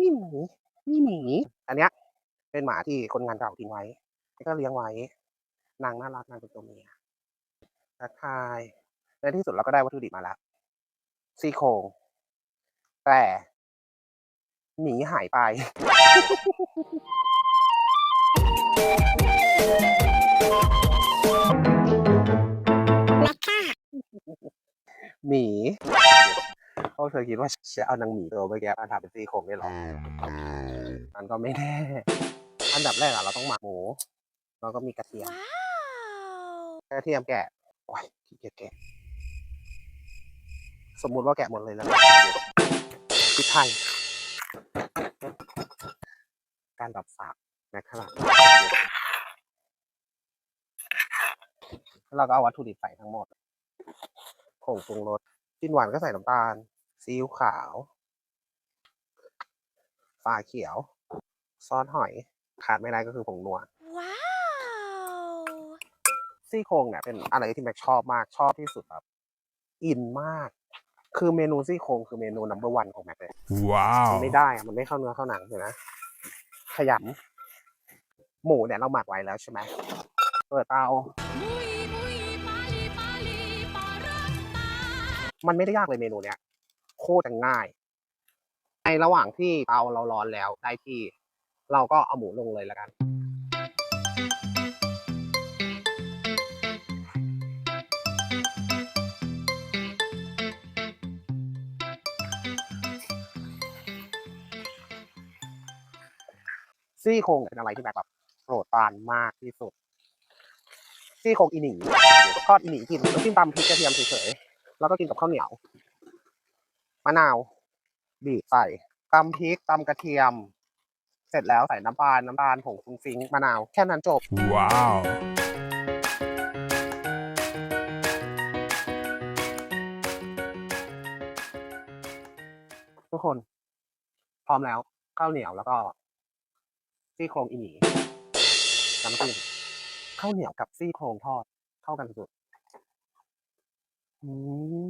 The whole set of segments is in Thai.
นี่หมูนี่หมีอันเนี้ย เป็นหมาที่คนงานเก่าทิ้งไว้แล้วก็เลี้ยงไว้ นางน่ารักนางเป็นตัวเมียทักทายในที่สุดเราก็ได้วัตถุดิบมาแล้วซี่โครงแต่หมีหายไป หมีพ วกเธอคิดว่าจะเอานางหมีตัวเมื่อกี้มาทำเป็นซี่โครงได้หรอมันก็ไม่แน่อันดับแรกอะเราต้องหมักหมูแล้วก็มีกระเทียม Wow. กระเทียมแกะโอ้ยขี้เกียจแกะสมมุติว่าแกะหมดเลยแล้วพริกไทยการดับสาบนะครับแล้วเราก็เอาวัตถุดิบใส่ทั้งหมดผงปรุงรสจิ้นหวานก็ใส่น้ำตาล ซีอิ๊วขาวฝาเขียว ซอสหอย ขาดไม่ได้ก็คือผงนัว Wow. ซี่โครงเนี่ยเป็นอะไรที่แม็กชอบมากชอบที่สุดแบบอินมาก คือเมนูซี่โครงคือเมนูนัมเบอร์วันของแม็กเลย Wow. มันไม่ได้อะมันไม่เข้าเนื้อเข้าหนังเห็นไหมขยำหมูเนี่ยเราหมักไว้แล้วใช่ไหมเปิดเตา Muy, muy, pali, pali, parata. มันไม่ได้ยากเลยเมนูเนี้ย โคตรง่าย ในระหว่างที่เตาเราร้อนแล้วได้ที่ เราก็เอาหมูลงเลยแล้วกัน ซี่โครงเป็นอะไรที่แบบแบบโปรดปรานมากที่สุด ซี่โครงอีหนีทอดอีหนีกินแล้วจิ้มตำพริกกระเทียมเฉยๆแล้วก็กินกับข้าวเหนียว นาวบีบใส่ตำพริกตำกระเทียม เสร็จแล้วใส่น้ำตาลน้ำตาลผงฟุ้งฟิ้งมะนาว แค่นั้นจบ Wow. ทุกคน พร้อมแล้วข้าวเหนียวแล้วก็ซี่โครงอีหมีน้ำจิ้มข้าวเหนียวกับซี่โครงทอดเข้ากันสุดๆอืม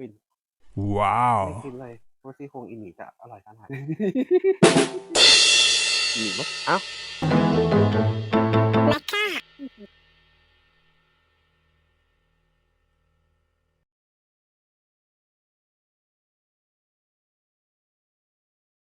ฟินไม่ Wow. คิดเลยว่าซี่โครงอีหมีจะอร่อยขนาดนี้อีหมีปะเอ้า